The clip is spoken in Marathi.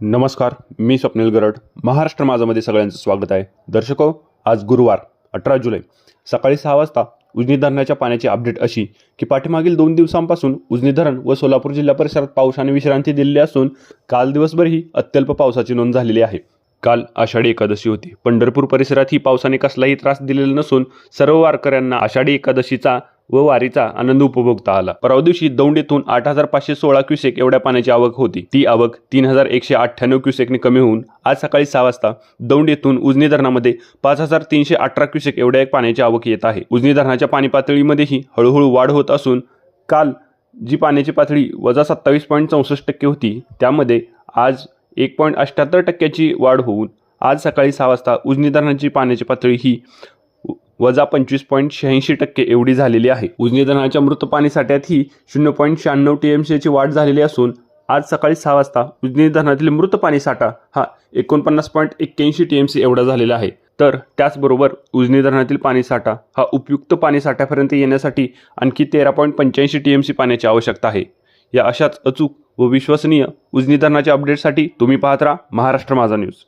नमस्कार मी स्वप्नील गरड. महाराष्ट्र माझामध्ये सगळ्यांचं स्वागत आहे. दर्शको आज गुरुवार अठरा जुलै. सकाळी सहा वाजता उजनी धरणाच्या पाण्याची अपडेट अशी की पाठीमागील दोन दिवसांपासून उजनी धरण व सोलापूर जिल्हा परिसरात पावसाने विश्रांती दिलेली असून काल दिवसभरही अत्यल्प पावसाची नोंद झालेली आहे. काल आषाढी एकादशी होती. पंढरपूर परिसरातही पावसाने कसलाही त्रास दिलेला नसून सर्व वारकऱ्यांना आषाढी एकादशीचा व वारीचा आनंद उपभोगता आला. परवा दिवशी दौंड येथून आठ हजार पाचशे सोळा क्युसेक एवढ्या पाण्याची आवक होती. ती आवक तीन हजार एकशे अठ्ठ्याण्णव क्युसेकने कमी होऊन आज सकाळी सहा वाजता दौंड येथून उजनी धरणामध्ये पाच हजार तीनशे अठरा क्युसेक एवढ्या एक पाण्याची आवक येत आहे. उजनी धरणाच्या पाणी पातळीमध्येही हळूहळू वाढ होत असून काल जी पाण्याची पातळी वजा सत्तावीस पॉईंट चौसष्ट टक्के होती त्यामध्ये आज एक पॉईंट अठ्ठ्याहत्तर टक्क्याची वाढ होऊन आज सकाळी सहा वाजता उजनी धरणाची पाण्याची पातळी ही वजा पंचवीस पॉईंट शहाऐंशी टक्के एवढी झालेली आहे. उजनी धरणाच्या मृत पाणी साठ्यातही शून्य पॉईंट शहाण्णव टी एम सीची वाढ झालेली असून आज सकाळी सहा वाजता उजनी धरणातील मृत पाणी साठा हा एकोणपन्नास पॉईंट एक्क्याऐंशी टी एम सी एवढा झालेला आहे. तर त्याचबरोबर उजनी धरणातील पाणी साठा हा उपयुक्त पाणी साठ्यापर्यंत येण्यासाठी आणखी तेरा पॉईंट पंच्याऐंशी टी एम सी पाण्याची आवश्यकता आहे. या अशाच अचूक व विश्वसनीय उजनी धरणाच्या अपडेटसाठी तुम्ही पाहत राहा महाराष्ट्र माझा न्यूज.